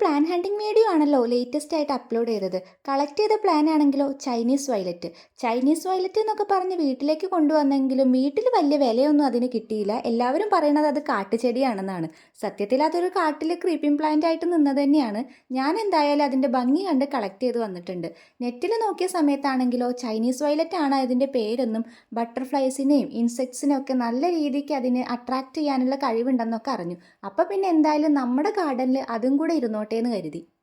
Plan hunting video ആണല്ലോ latest ആയിട്ട് upload ചെയ്തത്. കളക്ട് ചെയ്ത പ്ലാൻ ആണെങ്കിലോ ചൈനീസ് വയലറ്റ് ചൈനീസ് വയലറ്റ് എന്നൊക്കെ പറഞ്ഞ് വീട്ടിലേക്ക് കൊണ്ടുവന്നെങ്കിലും വീട്ടിൽ വലിയ വിലയൊന്നും അതിന് കിട്ടിയില്ല. എല്ലാവരും പറയണത് അത് കാട്ടുചെടിയാണെന്നാണ്. സത്യത്തിൽ അതൊരു കാട്ടിൽ ക്രീപ്പിംഗ് പ്ലാന്റ് ആയിട്ട് നിന്നത് തന്നെയാണ്. ഞാൻ എന്തായാലും അതിന്റെ ഭംഗി കണ്ട് കളക്ട് ചെയ്ത് വന്നിട്ടുണ്ട്. നെറ്റിൽ നോക്കിയ സമയത്താണെങ്കിലോ ചൈനീസ് വയലറ്റ് ആണ് അതിന്റെ പേരെന്നും ബട്ടർഫ്ലൈസിനെയും ഇൻസെക്ട്സിനെയും ഒക്കെ നല്ല രീതിക്ക് അതിനെ അട്രാക്ട് ചെയ്യാനുള്ള കഴിവുണ്ടെന്നൊക്കെ അറിഞ്ഞു. അപ്പോൾ പിന്നെ എന്തായാലും നമ്മുടെ ഗാർഡനിൽ അതും കൂടെ ഇരുന്നോട്ടെ എന്ന് കരുതി.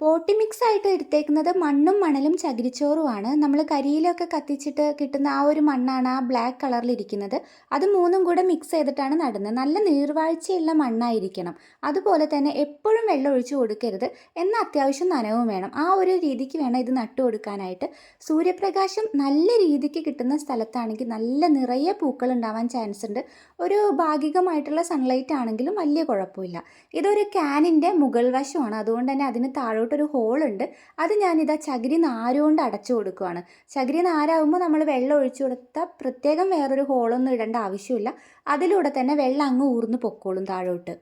പോട്ടി മിക്സ് ആയിട്ട് എടുത്തേക്കുന്നത് മണ്ണും മണലും ചകിരിച്ചോറുമാണ്. നമ്മൾ കരിയിലൊക്കെ കത്തിച്ചിട്ട് കിട്ടുന്ന ആ ഒരു മണ്ണാണ് ആ ബ്ലാക്ക് കളറിൽ ഇരിക്കുന്നത്. അത് മൂന്നും കൂടെ മിക്സ് ചെയ്തിട്ടാണ് നടുന്നത്. നല്ല നീർവാഴ്ചയുള്ള മണ്ണായിരിക്കണം. അതുപോലെ തന്നെ എപ്പോഴും വെള്ളം ഒഴിച്ചു കൊടുക്കരുത്. എന്നാൽ അത്യാവശ്യം നനവും വേണം. ആ ഒരു രീതിക്ക് വേണം ഇത് നട്ടു കൊടുക്കാനായിട്ട്. സൂര്യപ്രകാശം നല്ല രീതിക്ക് കിട്ടുന്ന സ്ഥലത്താണെങ്കിൽ നല്ല നിറയെ പൂക്കൾ ഉണ്ടാവാൻ ചാൻസ് ഉണ്ട്. ഒരു ഭാഗികമായിട്ടുള്ള സൺലൈറ്റ് ആണെങ്കിലും വലിയ കുഴപ്പമില്ല. ഇതൊരു ക്യാനിന്റെ മുകൾ വശമാണ്. അതുകൊണ്ട് തന്നെ അതിന് താഴോട്ടൊരു ഹോളുണ്ട്. അത് ഞാനിതാ ചകിരി നാരുകൊണ്ട് അടച്ചു കൊടുക്കുകയാണ് ചകിരി നാരാകുമ്പോൾ നമ്മൾ വെള്ളം ഒഴിച്ചു കൊടുത്താൽ പ്രത്യേകം വേറൊരു ഹോളൊന്നും ഇടേണ്ട ആവശ്യമില്ല. അതിലൂടെ തന്നെ വെള്ളം അങ്ങ് ഊർന്ന് പൊക്കോളും താഴോട്ട്.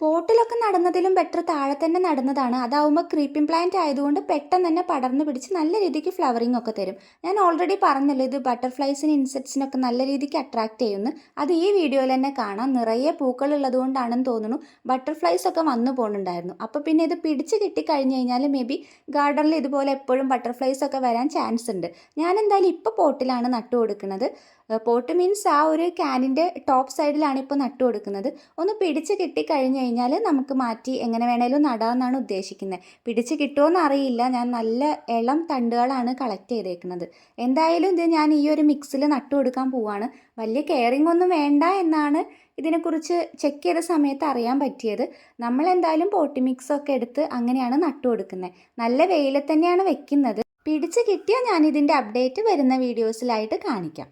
പോട്ടിലൊക്കെ നടന്നതിലും ബെറ്റർ താഴെ തന്നെ നടന്നതാണ്. അതാവുമ്പോൾ ക്രീപ്പിംഗ് പ്ലാന്റ് ആയതുകൊണ്ട് പെട്ടെന്ന് തന്നെ പടർന്നു പിടിച്ച് നല്ല രീതിക്ക് ഫ്ലവറിംഗ് ഒക്കെ തരും. ഞാൻ ഓൾറെഡി പറഞ്ഞല്ലോ ഇത് ബട്ടർഫ്ലൈസിന് ഇൻസെക്ട്സിനൊക്കെ നല്ല രീതിക്ക് അട്രാക്റ്റ് ചെയ്യുന്നു. അത് ഈ വീഡിയോയിൽ തന്നെ കാണാം. നിറയെ പൂക്കൾ ഉള്ളതുകൊണ്ടാണെന്ന് തോന്നുന്നു. ബട്ടർഫ്ലൈസ് ഒക്കെ വന്നു പോകുന്നുണ്ടായിരുന്നു അപ്പോൾ പിന്നെ ഇത് പിടിച്ച് കിട്ടിക്കഴിഞ്ഞ് കഴിഞ്ഞാൽ മേ ബി ഗാർഡനിൽ ഇതുപോലെ എപ്പോഴും ബട്ടർഫ്ലൈസ് ഒക്കെ വരാൻ ചാൻസ് ഉണ്ട്. ഞാൻ എന്തായാലും ഇപ്പോൾ പോട്ടിലാണ് നട്ടു കൊടുക്കുന്നത്. പോട്ട് മീൻസ് ആ ഒരു ക്യാനിന്റെ ടോപ്പ് സൈഡിലാണ് ഇപ്പോൾ നട്ടു കൊടുക്കുന്നത്. ഒന്ന് പിടിച്ച് കിട്ടിക്കഴിഞ്ഞ് കഴിഞ്ഞാൽ നമുക്ക് മാറ്റി എങ്ങനെ വേണേലും നടാമെന്നാണ് ഉദ്ദേശിക്കുന്നത് പിടിച്ച് കിട്ടുമോയെന്ന് അറിയില്ല ഞാൻ നല്ല ഇളം തണ്ടുകളാണ് കളക്ട് ചെയ്തേക്കുന്നത്. എന്തായാലും ഇത് ഞാൻ ഈ ഒരു മിക്സിൽ നട്ടു കൊടുക്കാൻ പോവാണ്. വലിയ കെയറിംഗ് ഒന്നും വേണ്ട എന്നാണ് ഇതിനെക്കുറിച്ച് ചെക്ക് ചെയ്ത സമയത്ത് അറിയാൻ പറ്റിയത്. നമ്മൾ എന്തായാലും പോട്ടി മിക്സൊക്കെ എടുത്ത് അങ്ങനെയാണ് നട്ടു കൊടുക്കുന്നത് നല്ല വെയിലത്ത് തന്നെയാണ് വെക്കുന്നത്. പിടിച്ച് കിട്ടിയാൽ ഞാൻ ഇതിന്റെ അപ്ഡേറ്റ് വരുന്ന വീഡിയോസിലായിട്ട് കാണിക്കാം.